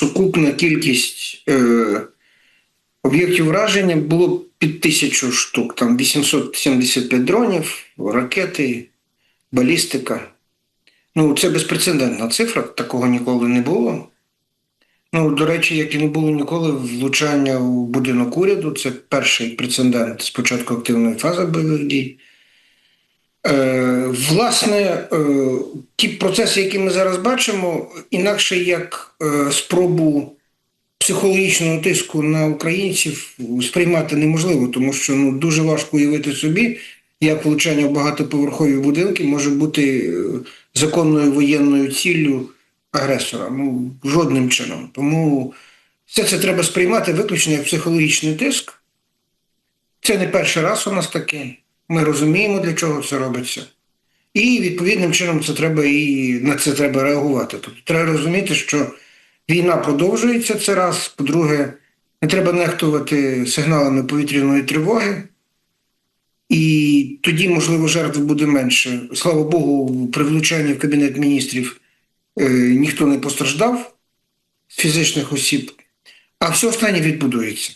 сукупна кількість е, об'єктів враження було під тисячу штук, там 875 дронів, ракети, балістика. Ну, це безпрецедентна цифра, такого ніколи не було. Ну, до речі, як і не було ніколи влучання у будинок уряду, це перший прецедент з початку активної фази бойових дій. Е, власне, е, ті процеси, які ми зараз бачимо, інакше як е, спробу психологічного тиску на українців сприймати неможливо, тому що ну, дуже важко уявити собі, як влучання в багатоповерхові будинки може бути е, законною воєнною ціллю агресора. Ну, жодним чином. Тому все це треба сприймати виключно як психологічний тиск. Це не перший раз у нас таке. Ми розуміємо, для чого це робиться. І відповідним чином це треба і на це треба реагувати. Тобто треба розуміти, що війна продовжується це раз. По-друге, не треба нехтувати сигналами повітряної тривоги. І тоді, можливо, жертв буде менше. Слава Богу, при влучанні в Кабінет міністрів е, ніхто не постраждав з фізичних осіб, а все останнє відбудується.